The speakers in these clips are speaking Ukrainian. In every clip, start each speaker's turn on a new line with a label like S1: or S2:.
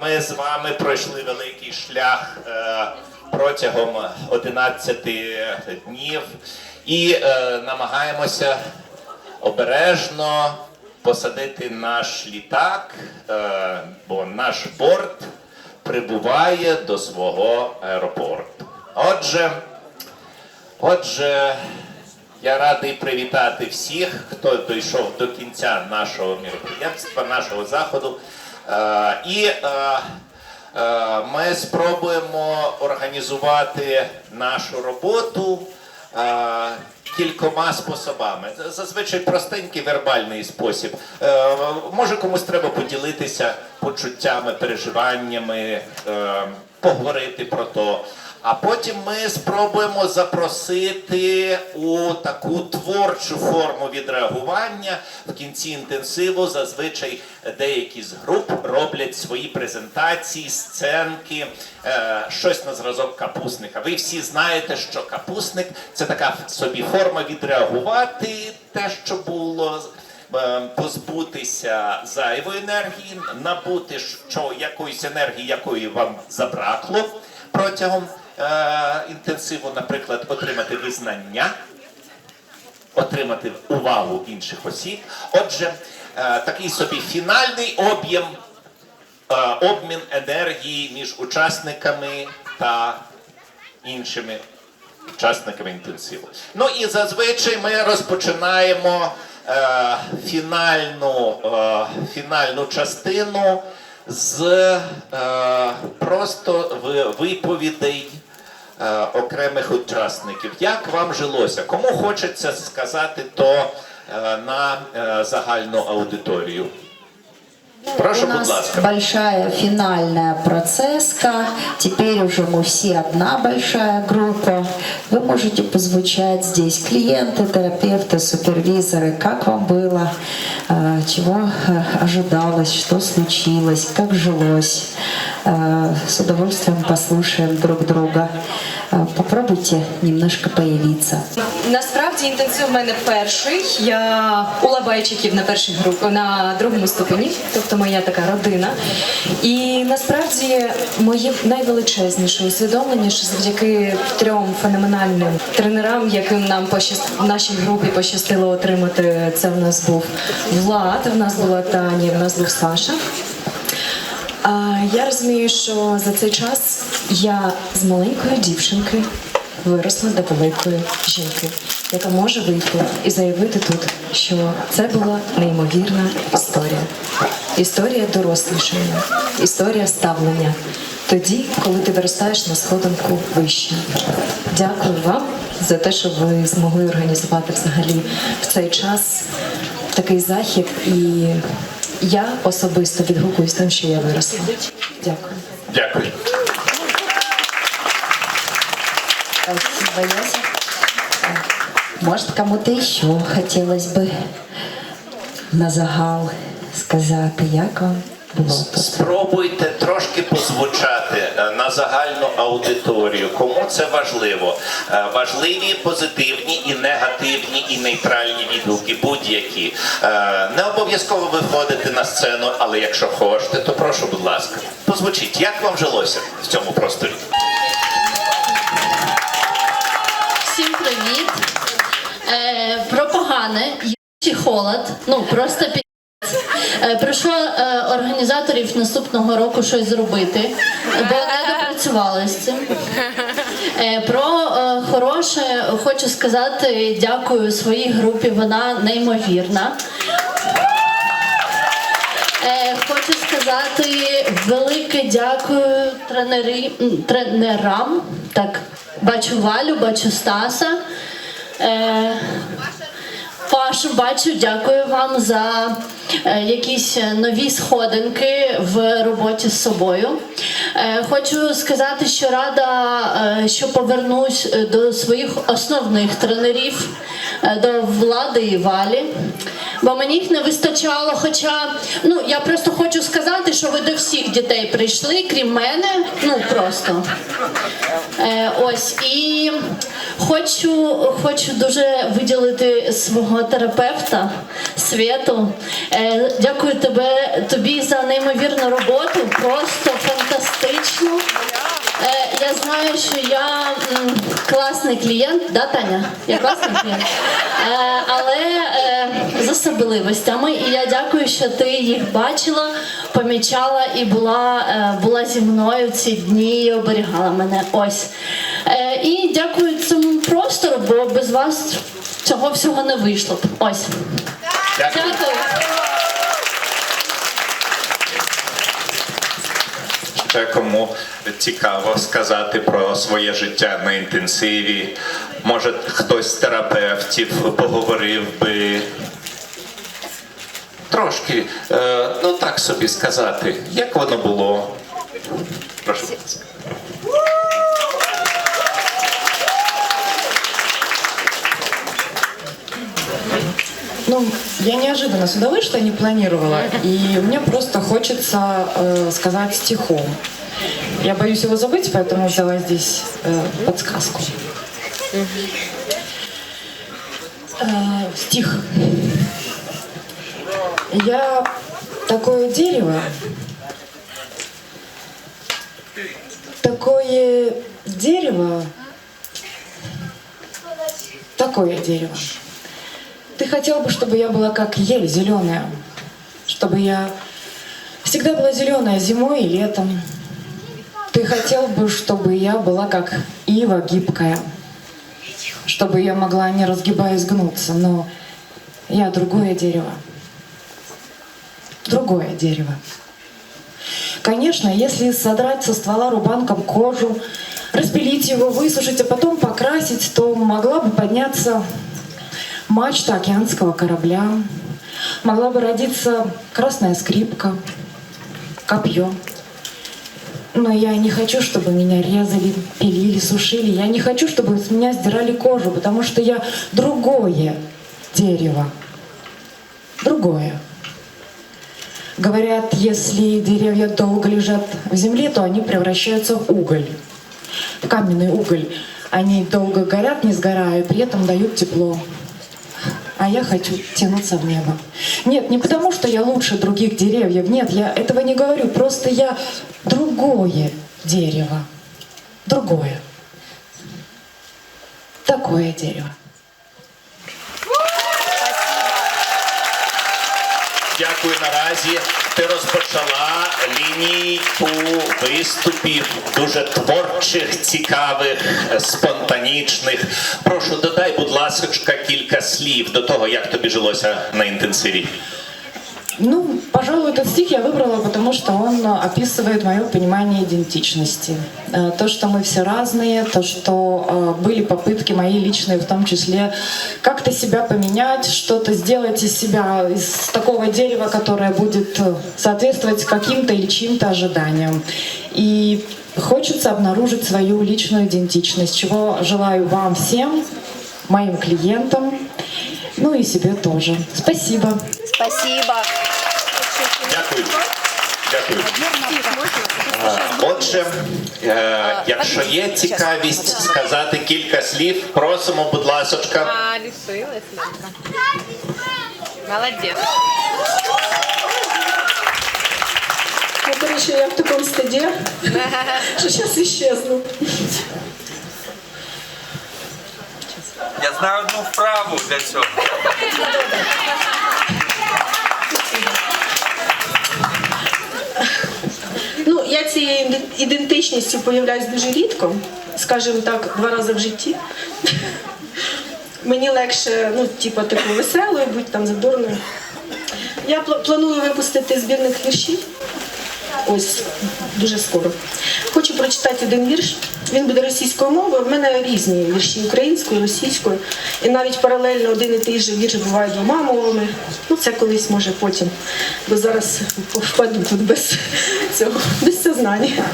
S1: Ми з вами пройшли великий шлях е, протягом 11 днів і е, намагаємося обережно посадити наш літак, е, бо наш борт прибуває до свого аеропорту. Отже, отже, я радий привітати всіх, хто дійшов до кінця нашого міроприємства, нашого заходу. Е, і е, е, ми спробуємо організувати нашу роботу кількома способами. Зазвичай простенький вербальний спосіб. Може комусь треба поділитися почуттями, переживаннями, поговорити про то. А потім ми спробуємо запросити у таку творчу форму відреагування. В кінці інтенсиву зазвичай деякі з груп роблять свої презентації, сценки, е, щось на зразок капусника. Ви всі знаєте, що капусник це така собі форма відреагувати те, що було. е, Позбутися зайвої енергії, набути що якоїсь енергії, якої вам забракло протягом інтенсиву, наприклад, отримати визнання, отримати увагу інших осіб. Отже, е, такий собі фінальний об'єм, е, обмін енергії між учасниками та іншими учасниками інтенсиву. Ну і зазвичай ми розпочинаємо е, фінальну, е, фінальну частину з е, просто ви- виповідей е, окремих учасників. Як вам жилося? Кому хочеться сказати то е, на е, загальну аудиторію? Прошу,
S2: У
S1: будь
S2: нас
S1: ласка.
S2: большая финальная процесска. Теперь уже мы все одна большая группа. Вы можете позвучать здесь клиенты, терапевты, супервизоры. Как вам было? Э, Чего э, ожидалось? Что случилось? Как жилось? Э, С удовольствием послушаем друг друга. Э, Попробуйте немножко появиться.
S3: Насправді інтенсив в мене перший. Я у лабайчиків на першій групі на другому ступені, тобто моя така родина. І насправді моє найвеличезніше усвідомлення, що завдяки трьом феноменальним тренерам, яким нам пощаст... в нашій групі пощастило отримати, це в нас був Влад, в нас була Таня, в нас був Саша. Я розумію, що за цей час я з маленької дівчинки виросла до великої жінки, яка може вийти і заявити тут, що це була неймовірна історія. Історія дорослішання, історія ставлення. Тоді, коли ти виростаєш на сходинку вище. Дякую вам за те, що ви змогли організувати взагалі в цей час такий захід. І я особисто відгукуюсь тим, що я виросла. Дякую.
S1: Дякую.
S2: Спасибо, Яся. Может, кому-то еще хотелось бы на загал сказати, як вам.
S1: Спробуйте трошки позвучати е, на загальну аудиторію. Кому це важливо? Е, Важливі позитивні і негативні, і нейтральні відгуки, будь-які. Е, Не обов'язково виходити на сцену, але якщо хочете, то прошу, будь ласка, позвучіть, як вам жилося в цьому просторі?
S4: Всім привіт. Е, про погане, їбучий холод. Ну просто пі... Е, прошу е, організаторів наступного року щось зробити, бо не допрацювали з цим. Е, про хороше хочу сказати дякую своїй групі, вона неймовірна. Хочу сказати велике дякую тренері, м, тренерам. Так, бачу Валю, бачу Стаса. Пашу, бачу, дякую вам за е, якісь нові сходинки в роботі з собою. Е, Хочу сказати, що рада, е, що повернусь е, до своїх основних тренерів, е, до влади і валі. Бо мені їх не вистачало. Хоча ну я просто хочу сказати, що ви до всіх дітей прийшли, крім мене. Ну просто. Е, ось і хочу, хочу дуже виділити свого терапевта Світу. Е, дякую тебе тобі за неймовірну роботу. Просто знаю, що я м, класний клієнт, да, Таня? Я класний клієнт. Е, але е, з особливостями. І я дякую, що ти їх бачила, помічала і була, е, була зі мною ці дні і оберігала мене. Ось. Е, і дякую цьому простору, бо без вас цього всього не вийшло б. Ось.
S1: Дякую. Ще кому цікаво сказати про своє життя на інтенсиві. Може, хтось з терапевтів поговорив би. Трошки, е, ну так собі сказати, як воно було. Прошу.
S5: Ну, я неожиданно сюда вышла, не планировала. И мне просто хочется э, сказать стихом. Я боюсь его забыть, поэтому взяла здесь э, подсказку. Э, стих. Я такое дерево, такое дерево, такое дерево. Ты хотел бы, чтобы я была как ель зеленая, чтобы я всегда была зеленая зимой и летом. Ты хотел бы, чтобы я была как ива гибкая, чтобы я могла, не разгибаясь, гнуться, но я другое дерево. Другое дерево. Конечно, если содрать со ствола рубанком кожу, распилить его, высушить, а потом покрасить, то могла бы подняться мачта океанского корабля, могла бы родиться красная скрипка, копье. Но я не хочу, чтобы меня резали, пилили, сушили. Я не хочу, чтобы с меня сдирали кожу, потому что я другое дерево. Другое. Говорят, если деревья долго лежат в земле, то они превращаются в уголь. Каменный уголь. Они долго горят, не сгорая, при этом дают тепло. А я хочу тянуться в небо. Нет, не потому, что я лучше других деревьев. Нет, я этого не говорю. Просто я другое дерево. Другое. Такое дерево.
S1: Дякую наразі. Ти розпочала лінійку виступів дуже творчих, цікавих, спонтанічних. Прошу, додай, будь ласка, кілька слів до того, як тобі жилося на інтенсиві.
S5: Ну, пожалуй, этот стих я выбрала, потому что он э, описывает мое понимание идентичности. Э, То, что мы все разные, то, что э, были попытки мои личные в том числе как-то себя поменять, что-то сделать из себя, из такого дерева, которое будет соответствовать каким-то или чьим-то ожиданиям. И хочется обнаружить свою личную идентичность, чего желаю вам всем, моим клиентам, ну и себе тоже. Спасибо.
S6: Спасибо.
S1: Дякую. Дякую. Е, Отже, е, якщо є цікавість сказати кілька слів, просимо, будь ласка.
S6: А, решилась, Ленка. Молодец.
S3: Я, до речі, я в такому стаді, що зараз іщезну.
S7: Я знаю одну вправу для цього.
S8: Ну, я цією ідентичністю появляюсь дуже рідко, скажімо так, два рази в житті. Мені легше, ну, типу, таку веселою, будь там задорною. Я пла- планую випустити збірник віршів. Ось дуже скоро. Хочу прочитати один вірш. Він буде російською мовою. В мене різні вірші українською, російською. І навіть паралельно один і той же вірш буває двома мовами. Ну, це колись може потім. Бо зараз впаду тут без цього, без сознання.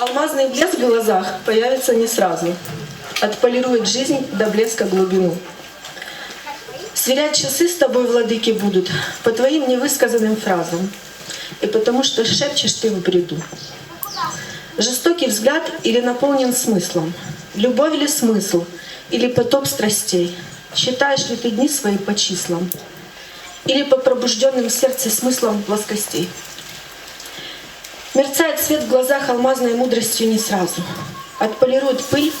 S8: Алмазный блеск в глазах появится не сразу. Отполирует жизнь до блеска глубину. Сверять часы с тобой, владыки, будут по твоим невысказанным фразам. И потому что шепчешь ты в бреду. Жестокий взгляд или наполнен смыслом? Любовь или смысл? Или потоп страстей? Считаешь ли ты дни свои по числам? Или по пробужденным в сердце смыслам плоскостей? Мерцает свет в глазах алмазной мудростью не сразу. Отполирует пыль,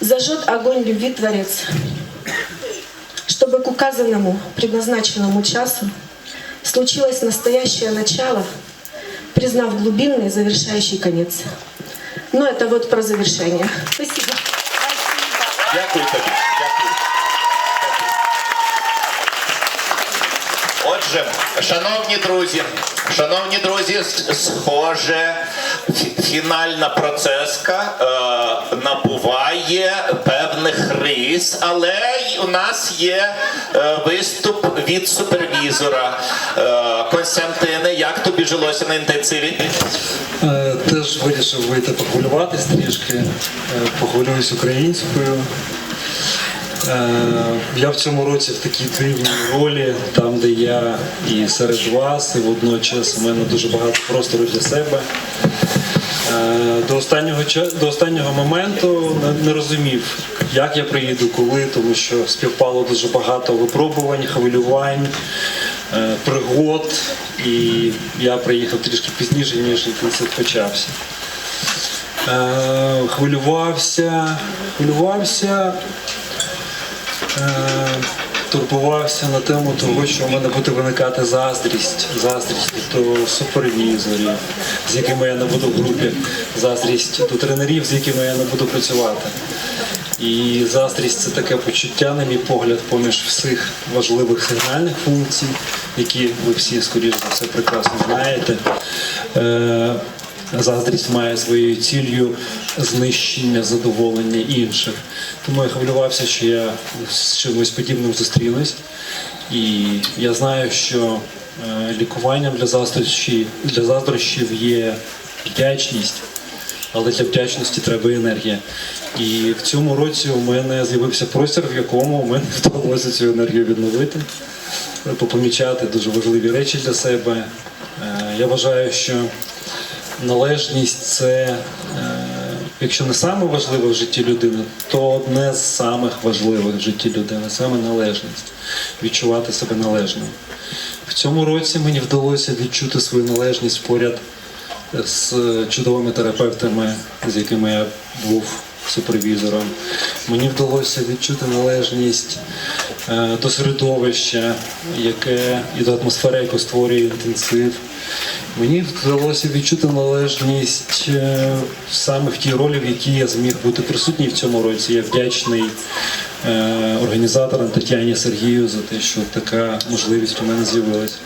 S8: зажжет огонь любви Творец. Чтобы к указанному, предназначенному часу случилось настоящее начало, признав глубинный завершающий конец. Но это вот про завершение. Спасибо.
S1: Дякую тобі. Дякую. Отже, шановні друзі, Шановні друзі, схоже, фінальна процеска е, набуває певних рис, але у нас є е, виступ від супервізора. Е, Костянтине, як тобі жилося на інтенсиві?
S9: Е, Теж вирішив вийти похвилюватись трішки, Е, похвилююсь українською. Е, Я в цьому році в такій дивній ролі, там, де я і серед вас, і водночас у мене дуже багато простору для себе. Е, До останнього, до останнього моменту не- розумів, як я приїду, коли, тому що співпало дуже багато випробувань, хвилювань, е, пригод, і я приїхав трішки пізніше, ніж інтенсив почався. Хвилювався, хвилювався, турбувався на тему того, що в мене буде виникати заздрість, заздрість до супервізорів, з якими я не буду в групі, заздрість до тренерів, з якими я не буду працювати. І заздрість це таке почуття, на мій погляд, поміж всіх важливих сигнальних функцій, які ви всі, скоріш за все, прекрасно знаєте. Заздрість має своєю ціллю знищення задоволення інших. Тому я хвилювався, що я з чимось подібним зустрінусь. І я знаю, що е, лікуванням для заздрощів, для заздрощів є вдячність, але для вдячності треба енергія. І в цьому році у мене з'явився простір, в якому мене вдалося цю енергію відновити, попомічати дуже важливі речі для себе. Е, Я вважаю, що належність це, е, якщо не саме важливе в житті людини, то одне з самих важливих в житті людини саме належність, відчувати себе належним. В цьому році мені вдалося відчути свою належність поряд з чудовими терапевтами, з якими я був супервізором. Мені вдалося відчути належність е, до середовища, яке і до атмосфери, яку створює інтенсив. Мені вдалося відчути належність е, саме в тій ролі, в якій я зміг бути присутній в цьому році. Я вдячний е, організаторам Тетяні Сергію за те, що така можливість у мене з'явилась.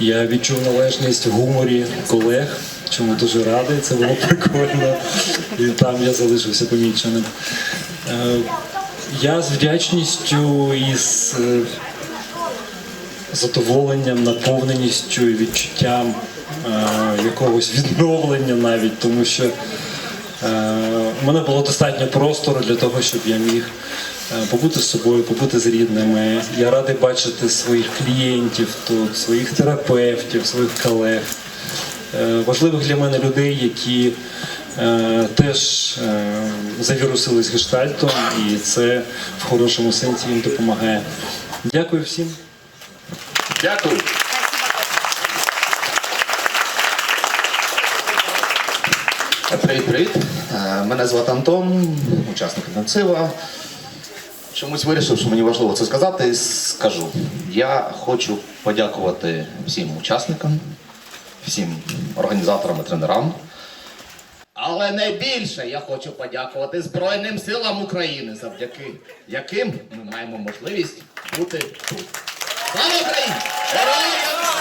S9: Я відчув належність в гуморі колег, чому дуже радий, це було прикольно. І там я залишився поміченим. Я з вдячністю і з е, задоволенням, наповненістю і відчуттям е, якогось відновлення навіть, тому що е, у мене було достатньо простору для того, щоб я міг е, побути з собою, побути з рідними. Я радий бачити своїх клієнтів тут, своїх терапевтів, своїх колег, важливих для мене людей, які теж е, завірусились гештальтом, і це в хорошому сенсі їм допомагає. Дякую всім.
S1: Дякую.
S10: Привіт, привіт. Е, Мене звати Антон, учасник інтенсива. Чомусь вирішив, що мені важливо це сказати, і скажу. Я хочу подякувати всім учасникам, всім організаторам і тренерам. Але найбільше я хочу подякувати Збройним силам України, завдяки яким ми маємо можливість бути тут. Слава Україні! Героям